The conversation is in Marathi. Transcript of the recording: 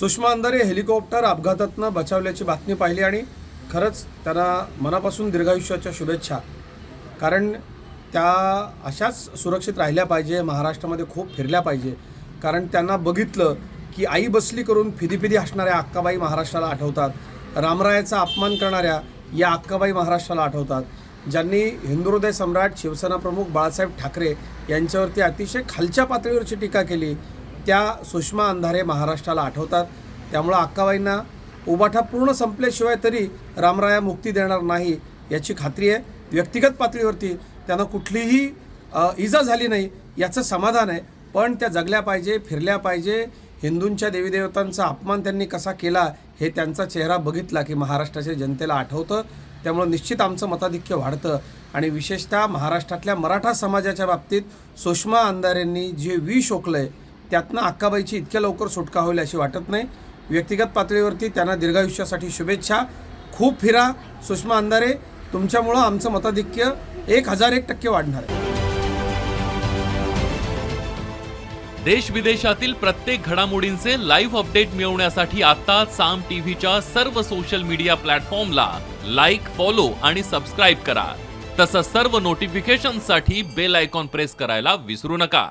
सुषमा अंधारे हेलिकॉप्टर अपघातातनं बचावल्याची बातमी पाहिली आणि खरंच त्यांना मनापासून दीर्घायुष्याच्या शुभेच्छा. कारण त्या अशाच सुरक्षित राहिल्या पाहिजे महाराष्ट्रामध्ये खूप फिरल्या पाहिजे. कारण त्यांना बघितलं की आई बसली करून फिदी फिदी हसणाऱ्या अक्काबाई महाराष्ट्राला आठवतात. रामरायाचा अपमान करणाऱ्या या अक्काबाई महाराष्ट्राला आठवतात. ज्यांनी हिंदुहृदय सम्राट शिवसेना प्रमुख बाळासाहेब ठाकरे यांच्यावरती अतिशय खालच्या पातळीवरची टीका केली. त्या सुषमा अंधारे महाराष्ट्राला आठवतात. त्यामुळं अक्काबाईंना उबाठा पूर्ण संपल्याशिवाय तरी रामराया मुक्ती देणार नाही याची खात्री आहे. व्यक्तिगत पातळीवरती त्यांना कुठलीही इजा झाली नाही याचं समाधान आहे. पण त्या जगल्या पाहिजे फिरल्या पाहिजे. हिंदूंच्या देवीदेवतांचा अपमान त्यांनी कसा केला हे त्यांचा चेहरा बघितला की महाराष्ट्राच्या जनतेला आठवतं. त्यामुळं निश्चित आमचं मताधिक्य वाढतं. आणि विशेषतः महाराष्ट्रातल्या मराठा समाजाच्या बाबतीत सुषमा अंधारेंनी जे विष आहे त्यातनं अक्काबाईची इतक्या लवकर सुटका होईल अशी वाटत नाही. व्यक्तिगत पातळीवरती त्यांना दीर्घायुष्यासाठी शुभेच्छा. खूप फिरा. सुषमा अंधारे तुमच्यामुळं आमचं मताधिक्य एक हजार एक टक्के वाढणार आहे. देश विदेशातील प्रत्येक घडामोडींचे लाईव्ह अपडेट मिळवण्यासाठी आता साम टीव्हीच्या सर्व सोशल मीडिया प्लॅटफॉर्मला लाईक फॉलो आणि सबस्क्राईब करा. तसंच सर्व नोटिफिकेशनसाठी बेल आयकॉन प्रेस करायला विसरू नका.